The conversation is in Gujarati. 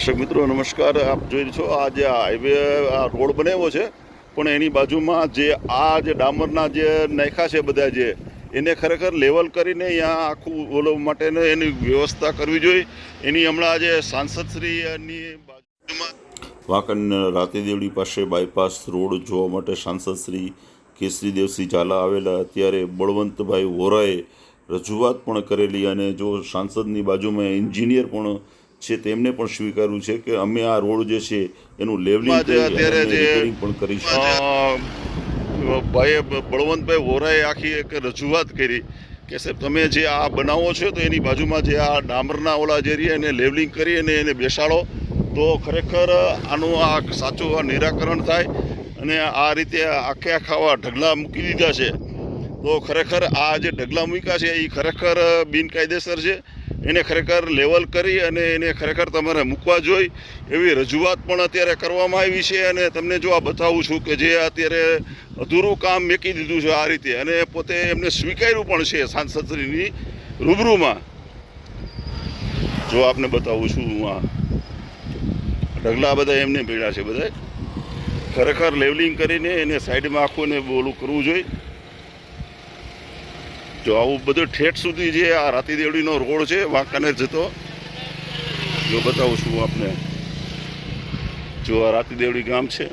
દર્શક મિત્રો, નમસ્કાર. આપ જોઈ છો, આ જે હાઈવે આ રોડ બનાવ્યો છે, પણ એની બાજુમાં જે આ જે ડામરના જે નાખ્યા છે બધા જે, એને ખરેખર લેવલ કરીને અહીંયા આખું ઓલો માટેને એની વ્યવસ્થા કરવી જોઈએ. એની હમણાં આજે સાંસદશ્રીની બાજુમાં વાંકણ રાતીદેવડી પાસે બાયપાસ રોડ જોવા માટે સાંસદશ્રી કેસરી દેવસિંહ ઝાલા આવેલા. ત્યારે બળવંતભાઈ વોરાએ રજૂઆત પણ કરેલી અને જો સાંસદની બાજુમાં એન્જિનિયર પણ છે તેમને પણ સ્વીકાર્યું છે કે અમે આ રોડ જે છે એનું લેવલિંગ અત્યારે જે પણ કરીશું. ભાઈ બળવંતભાઈ વોરાએ આખી એક રજૂઆત કરી કે સાહેબ તમે જે આ બનાવો છો તો એની બાજુમાં જે આ ડામરના ઓલા જે રહી એને લેવલિંગ કરી અને એને બેસાડો. તો ખરેખર આનું આ સાચું આ નિરાકરણ થાય અને આ રીતે આખે આખા ઢગલા મૂકી દીધા છે. તો ખરેખર આ જે ઢગલા મૂક્યા છે એ ખરેખર બિનકાયદેસર છે. એને ખરેખર લેવલ કરી અને એને ખરેખર તમારે મૂકવા જોઈએ એવી રજૂઆત પણ અત્યારે કરવામાં આવી છે અને તમને જો આ બતાવું છું કે જે અત્યારે અધૂરું કામ મેકી દીધું છે આ રીતે અને પોતે એમને સ્વીકાર્યું પણ છે સાંસદશ્રીની રૂબરૂમાં. જો આપને બતાવું છું હું આ ઢગલા બધા એમને ભેળા છે બધા ખરેખર લેવલિંગ કરીને એને સાઈડમાં આખું ને બોલું કરવું જોઈએ. જો આવું બધું ઠેઠ સુધી જે આ રાતીદેવડીનો રોડ છે, વાંકાનેર જતો, જો બતાવું છું આપને. જો આ રાતીદેવડી ગામ છે